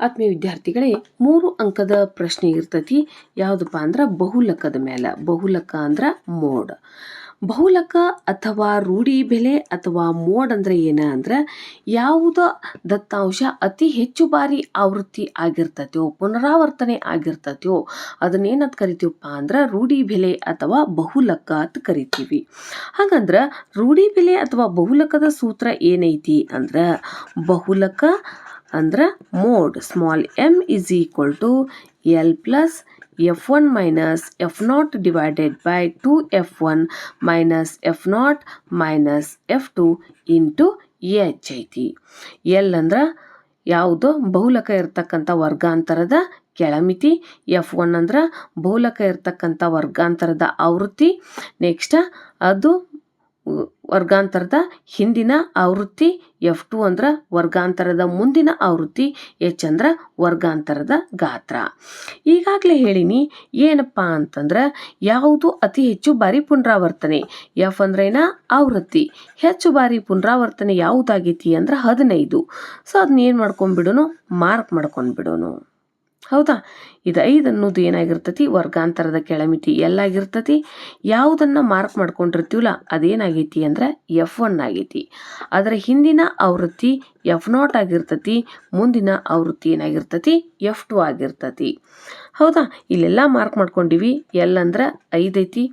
ಆತ್ಮೀಯ ವಿದ್ಯಾರ್ಥಿಗಳೇ, ಮೂರು ಅಂಕದ ಪ್ರಶ್ನೆ ಇರ್ತತಿ. ಯಾವುದಪ್ಪ ಅಂದ್ರೆ ಬಹುಲಕದ ಮೇಲೆ ಬಹುಲಕ ಅಂದ್ರೆ ಮೋಡ್. ಬಹುಲಕ ಅಥವಾ ರೂಢಿ ಬೆಲೆ ಅಥವಾ ಮೋಡ್ ಅಂದ್ರೆ ಏನ ಅಂದ್ರೆ, ಯಾವುದ ದತ್ತಾಂಶ ಅತಿ ಹೆಚ್ಚು ಬಾರಿ ಆವೃತ್ತಿ ಆಗಿರ್ತತೋ, ಪುನರಾವರ್ತನೆ ಆಗಿರ್ತತೋ, ಅದನ್ನೇನಂತ ಕರಿತೀವಪ್ಪ ಅಂದ್ರೆ ರೂಢಿ ಬೆಲೆ ಅಥವಾ ಬಹುಲಕ ಅಂತ ಕರಿತೀವಿ. ಹಾಗಂದ್ರೆ ರೂಢಿ ಬೆಲೆ ಅಥವಾ ಬಹುಲಕದ ಸೂತ್ರ ಏನೈತಿ ಅಂದ್ರೆ, ಬಹುಲಕ ಅಂದ್ರೆ mode small M is equal to L plus F one minus F nought divided by two F one minus F nought minus F two into H ಐತಿ. ಎಲ್ ಅಂದ್ರೆ ಯಾವುದೋ ಬಹುಲಕ ಇರತಕ್ಕಂಥ ವರ್ಗಾಂತರದ ಕೆಳಮಿತಿ ಎಫ್ ಒನ್ ಅಂದ್ರೆ ಬಹುಲಕ ಇರತಕ್ಕಂಥ ವರ್ಗಾಂತರದ ಆವೃತ್ತಿ. ನೆಕ್ಸ್ಟ್ ಅದು ವರ್ಗಾಂತರದ ಹಿಂದಿನ ಆವೃತ್ತಿ ಎಫ್ ಟು ಅಂದ್ರೆ ವರ್ಗಾಂತರದ ಮುಂದಿನ ಆವೃತ್ತಿ ಎಚ್ ಅಂದ್ರೆ ವರ್ಗಾಂತರದ ಗಾತ್ರ. ಈಗಾಗಲೇ ಹೇಳಿನಿ ಏನಪ್ಪ ಅಂತಂದ್ರೆ ಯಾವುದು ಅತಿ ಹೆಚ್ಚು ಬಾರಿ ಪುನರಾವರ್ತನೆ, ಎಫ್ ಅಂದ್ರೇನ ಆವೃತ್ತಿ. ಹೆಚ್ಚು ಬಾರಿ ಪುನರಾವರ್ತನೆ ಯಾವುದಾಗೈತಿ ಅಂದ್ರೆ ಹದಿನೈದು. ಸೊ ಅದನ್ನ ಏನು ಮಾಡ್ಕೊಂಡ್ಬಿಡೋನು? ಮಾರ್ಕ್ ಮಾಡ್ಕೊಂಡ್ಬಿಡೋನು. ಹೌದಾ? ಇದು ಐದು ಅನ್ನೋದು ಏನಾಗಿರ್ತತಿ? ವರ್ಗಾಂತರದ ಕೆಳಮಿತಿ ಎಲ್ಲಾಗಿರ್ತತಿ? ಯಾವುದನ್ನು ಮಾರ್ಕ್ ಮಾಡ್ಕೊಂಡಿರ್ತೀವಲ್ಲ, ಅದೇನಾಗೈತಿ ಅಂದ್ರೆ ಎಫ್ ಒನ್ ಆಗೈತಿ. ಅದರ ಹಿಂದಿನ ಆವೃತ್ತಿ ಎಫ್ ನಾಟ್ ಆಗಿರ್ತತಿ, ಮುಂದಿನ ಆವೃತ್ತಿ ಏನಾಗಿರ್ತತಿ? ಎಫ್ ಟು ಆಗಿರ್ತತಿ. ಹೌದಾ? ಇಲ್ಲೆಲ್ಲ ಮಾರ್ಕ್ ಮಾಡ್ಕೊಂಡಿವಿ. ಎಲ್ ಅಂದ್ರೆ ಐದೈತಿ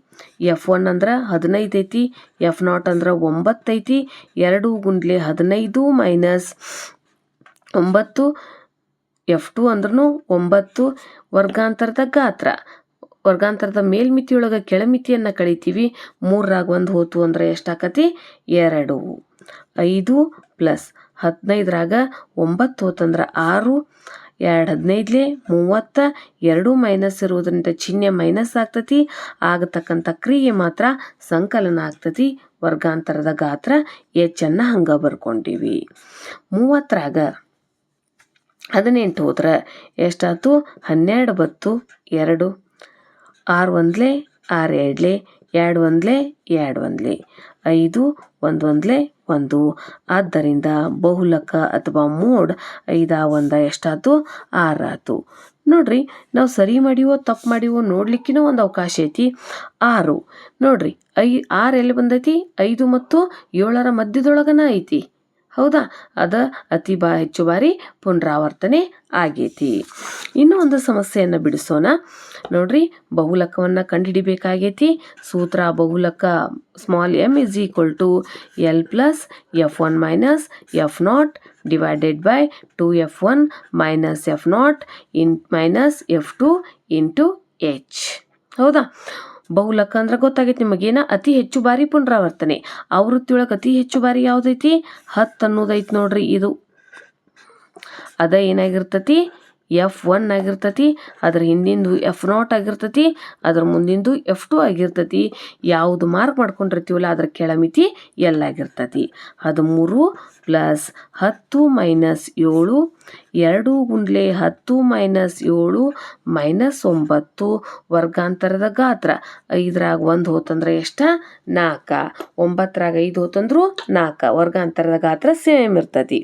ಎಫ್ ಒನ್ ಅಂದ್ರೆ ಹದಿನೈದು ಐತಿ ಎಫ್ ನಾಟ್ ಅಂದ್ರೆ ಒಂಬತ್ತೈತಿ, ಎರಡು ಗುಂಡ್ಲೆ ಹದಿನೈದು ಮೈನಸ್ ಒಂಬತ್ತು ಎಫ್ ಟು ಅಂದ್ರೂ ಒಂಬತ್ತು ವರ್ಗಾಂತರದ ಗಾತ್ರ. ವರ್ಗಾಂತರದ ಮೇಲ್ಮಿತಿಯೊಳಗೆ ಕೆಳಮಿತಿಯನ್ನು ಕಳಿತೀವಿ. ಮೂರರಾಗ ಒಂದು ಹೋತು ಅಂದ್ರೆ ಎಷ್ಟಾಕತಿ? ಎರಡು. ಐದು ಪ್ಲಸ್ ಹದಿನೈದರಾಗ ಒಂಬತ್ತು ಹೋತಂದ್ರೆ ಆರು. ಎರಡು ಹದಿನೈದಲೆ ಮೂವತ್ತ. ಎರಡು ಮೈನಸ್ ಇರುವುದರಿಂದ ಚಿಹ್ನೆ ಮೈನಸ್ ಆಗ್ತತಿ. ಆಗತಕ್ಕಂಥ ಕ್ರಿಯೆ ಮಾತ್ರ ಸಂಕಲನ ಆಗ್ತತಿ. ವರ್ಗಾಂತರದ ಗಾತ್ರ ಹೆಚ್ಚನ್ನು ಹಂಗೆ ಬರ್ಕೊಂಡಿವಿ. ಮೂವತ್ತರಾಗ ಹದಿನೆಂಟು ಹೋದ್ರೆ ಎಷ್ಟಾಯ್ತು? ಹನ್ನೆರಡು ಬತ್ತು ಎರಡು. ಆರು ಒಂದ್ಲೆ ಆರು ಎರಡ್ಲೆ, ಎರಡು ಒಂದ್ಲೆ ಎರಡು ಒಂದ್ಲೆ. ಐದು ಒಂದು ಒಂದ್ಲೆ ಒಂದು. ಆದ್ದರಿಂದ ಬಹುಲಕ ಅಥವಾ ಮೋಡ್ ಐದ ಒಂದ ಎಷ್ಟಾಯ್ತು? ಆರಾತು ನೋಡ್ರಿ, ನಾವು ಸರಿ ಮಾಡಿವೋ ತಪ್ಪು ಮಾಡಿವೋ ನೋಡ್ಲಿಕ್ಕಿನೂ ಒಂದು ಅವಕಾಶ ಐತಿ. ಆರು. ನೋಡ್ರಿ, ಐ ಆರು ಎಲ್ಲಿ ಬಂದೈತಿ? ಐದು ಮತ್ತು ಏಳರ ಮಧ್ಯದೊಳಗನ ಐತಿ. ಹೌದಾ? ಅದ ಅತಿ ಬಾ ಹೆಚ್ಚು ಬಾರಿ ಪುನರಾವರ್ತನೆ ಆಗೈತಿ. ಇನ್ನೂ ಒಂದು ಸಮಸ್ಯೆಯನ್ನು ಬಿಡಿಸೋಣ. ನೋಡ್ರಿ, ಬಹುಲಕವನ್ನು ಕಂಡುಹಿಡಿಬೇಕಾಗೈತಿ ಸೂತ್ರ ಬಹುಲಕ small M is equal to L plus F one minus F nought divided by two F one minus F nought in minus F two into H ಹೌದಾ? ಬಹುಲಕ ಅಂದ್ರೆ ಗೊತ್ತಾಗೈತಿ ನಿಮಗೇನ? ಅತಿ ಹೆಚ್ಚು ಬಾರಿ ಪುನರಾವರ್ತನೆ. ಆವೃತ್ತಿ ಒಳಗೆ ಅತಿ ಹೆಚ್ಚು ಬಾರಿ ಯಾವುದೈತಿ? ಹತ್ತು ಅನ್ನೋದೈತಿ ನೋಡ್ರಿ ಇದು. ಅದ ಏನಾಗಿರ್ತತಿ? ಎಫ್ ಒನ್ ಆಗಿರ್ತತಿ, ಅದ್ರ ಹಿಂದಿಂದು ಎಫ್ ನಾಟ್ ಆಗಿರ್ತತಿ, ಅದ್ರ ಮುಂದಿಂದು ಎಫ್ ಟು ಆಗಿರ್ತತಿ. ಯಾವುದು ಮಾರ್ಕ್ ಮಾಡ್ಕೊಂಡಿರ್ತೀವಲ್ಲ, ಅದ್ರ ಕೆಳಮಿತಿ ಎಲ್ಲಾಗಿರ್ತತಿ ಹದಿಮೂರು ಪ್ಲಸ್ ಹತ್ತು ಮೈನಸ್ ಏಳು, ಎರಡು ಗುಂಡ್ಲೆ ಹತ್ತು ಮೈನಸ್ ಏಳು ಮೈನಸ್ ಒಂಬತ್ತು ವರ್ಗಾಂತರದ ಗಾತ್ರ. ಐದರಾಗ ಒಂದು ಹೋತಂದ್ರೆ ಎಷ್ಟ? ನಾಲ್ಕ. ಒಂಬತ್ತರಾಗ ಐದು ಹೋತಂದ್ರು ನಾಲ್ಕು. ವರ್ಗಾಂತರದ ಗಾತ್ರ ಸೇಮ್ ಇರ್ತತಿ.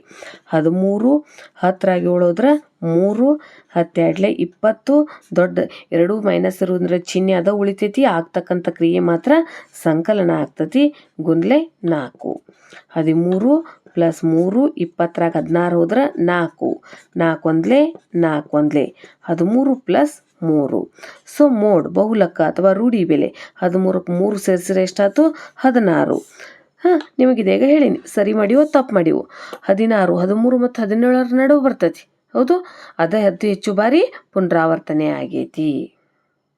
ಹದಿಮೂರು, ಹತ್ತರಾಗ ಏಳು ಹೋದ್ರೆ ಮೂರು, ಹತ್ತೆರಡ್ಲೆ ಇಪ್ಪತ್ತು. ದೊಡ್ಡ ಎರಡು ಮೈನಸ್ ಇರೋದ್ರ ಚಿಹ್ನೆ ಅದ, ಉಳಿತೈತಿ. ಆಗ್ತಕ್ಕಂಥ ಕ್ರಿಯೆ ಮಾತ್ರ ಸಂಕಲನ ಆಗ್ತತಿ. ಗುಂಡ್ಲೆ ನಾಲ್ಕು. ಹದಿಮೂರು ಪ್ಲಸ್ ಮೂರು, ಇಪ್ಪತ್ತರಾಗ ಹದಿನಾರು ಹೋದ್ರೆ ನಾಲ್ಕು. ನಾಲ್ಕು ಒಂದ್ಲೆ ನಾಲ್ಕು ಒಂದ್ಲೆ ಹದಿಮೂರು ಪ್ಲಸ್ ಮೂರು. ಸೊ ಮೋಡ್, ಬಹುಲಕ ಅಥವಾ ರೂಢಿ ಬೆಲೆ ಹದಿಮೂರಕ್ಕೆ ಮೂರು ಸೇರಿಸಿದ್ರೆ ಎಷ್ಟಾಯ್ತು? ಹದಿನಾರು. ಹಾಂ ನಿಮಗಿದೀಗ ಹೇಳೀನಿ. ಸರಿ ಮಾಡಿವೋ, ತಪ್ಪು ಮಾಡಿವೋ? ಹದಿನಾರು, ಹದಿಮೂರು ಮತ್ತು ಹದಿನೇಳರ ನಡುವೆ ಬರ್ತೈತಿ. ಹೌದು? ಅದೇ ಅತಿ ಹೆಚ್ಚು ಬಾರಿ ಪುನರಾವರ್ತನೆ ಆಗೈತಿ.